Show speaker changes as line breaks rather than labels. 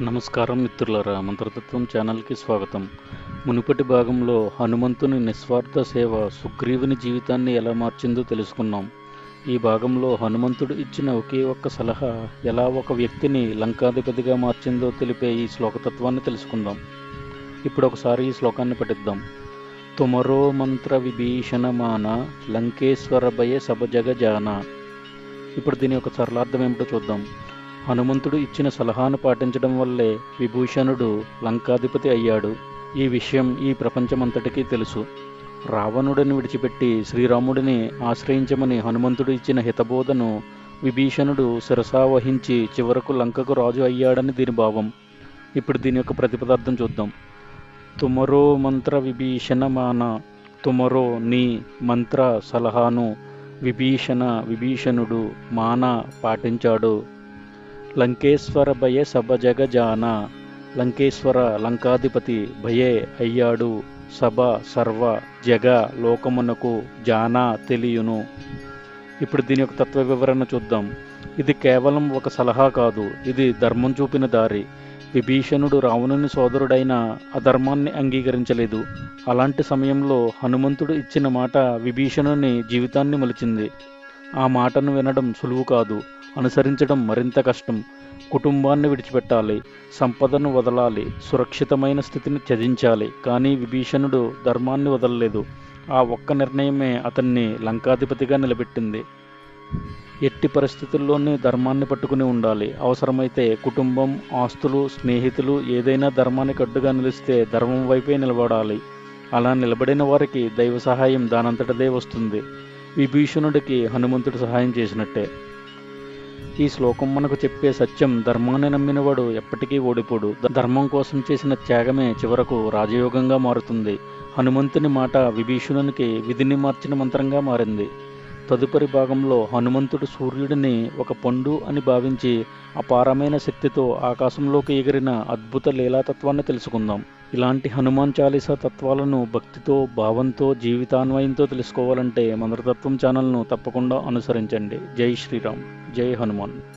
నమస్కారం మిత్రులారా మంత్రతత్వం ఛానల్కి స్వాగతం. మునుపటి భాగంలో హనుమంతుని నిస్వార్థ సేవ సుగ్రీవుని జీవితాన్ని ఎలా మార్చిందో తెలుసుకున్నాం. ఈ భాగంలో హనుమంతుడు ఇచ్చిన ఒకే ఒక్క సలహా ఎలా ఒక వ్యక్తిని లంకాధిపతిగా మార్చిందో తెలిపే ఈ శ్లోకతత్వాన్ని తెలుసుకుందాం. ఇప్పుడు ఒకసారి ఈ శ్లోకాన్ని పఠిద్దాం. తుమరో మంత్ర విభీషణమాన లంకేశ్వర భయ సభజగజాన ఇప్పుడు దీని యొక్క సరళార్థం ఏమిటో చూద్దాం. హనుమంతుడు ఇచ్చిన సలహాను పాటించడం వల్లే విభూషణుడు లంకాధిపతి అయ్యాడు. ఈ విషయం ఈ ప్రపంచమంతటికీ తెలుసు. రావణుడిని విడిచిపెట్టి శ్రీరాముడిని ఆశ్రయించమని హనుమంతుడు ఇచ్చిన హితబోధను విభీషణుడు శిరసా వహించి చివరకు లంకకు రాజు అయ్యాడని దీని భావం. ఇప్పుడు దీని యొక్క ప్రతిపదార్థం చూద్దాం. తుమరో మంత్ర విభీషణ మాన తుమరో నీ మంత్ర సలహాను విభీషణ విభీషణుడు మాన పాటించాడు. లంకేశ్వర భయే సభ జగజాన. లంకేశ్వర లంకాధిపతి భయే అయ్యాడు. సభ సర్వ జగ లోకమునకు జానా తెలియును. ఇప్పుడు దీని యొక్క తత్వ వివరణ చూద్దాం. ఇది కేవలం ఒక సలహా కాదు. ఇది ధర్మం చూపిన దారి. విభీషణుడు రావణుని సోదరుడైన అధర్మాన్ని అంగీకరించలేదు. అలాంటి సమయంలో హనుమంతుడు ఇచ్చిన మాట విభీషణుని జీవితాన్ని మలిచింది. ఆ మాటను వినడం సులువు కాదు అనుసరించడం మరింత కష్టం. కుటుంబాన్ని విడిచిపెట్టాలి సంపదను వదలాలి సురక్షితమైన స్థితిని త్యజించాలి కానీ విభీషణుడు ధర్మాన్ని వదలలేదు. ఆ ఒక్క నిర్ణయమే అతన్ని లంకాధిపతిగా నిలబెట్టింది. ఎట్టి పరిస్థితుల్లోనే ధర్మాన్ని పట్టుకుని ఉండాలి. అవసరమైతే కుటుంబం ఆస్తులు స్నేహితులు ఏదైనా ధర్మానికి అడ్డుగా నిలిస్తే ధర్మం వైపే నిలబడాలి. అలా నిలబడిన వారికి దైవ సహాయం దానంతటదే వస్తుంది. విభీషణుడికి హనుమంతుడు సహాయం చేసినట్టే. ఈ శ్లోకం మనకు చెప్పే సత్యం ధర్మాన్ని నమ్మినవాడు ఎప్పటికీ ఓడిపోడు. ధర్మం కోసం చేసిన త్యాగమే చివరకు రాజయోగంగా మారుతుంది. హనుమంతుని మాట విభీషణునికి విధిని మార్చిన మంత్రంగా మారింది. తదుపరి భాగంలో హనుమంతుడు సూర్యుడిని ఒక పండు అని భావించి అపారమైన శక్తితో ఆకాశంలోకి ఎగిరిన అద్భుత లీలాతత్వాన్ని తెలుసుకుందాం. ఇలాంటి హనుమాన్ చాలీసా తత్వాలను భక్తితో భావంతో జీవితాన్వయంతో తెలుసుకోవాలంటే మంత్రతత్వం ఛానల్ను తప్పకుండా అనుసరించండి. జై శ్రీరామ్. జై హనుమాన్.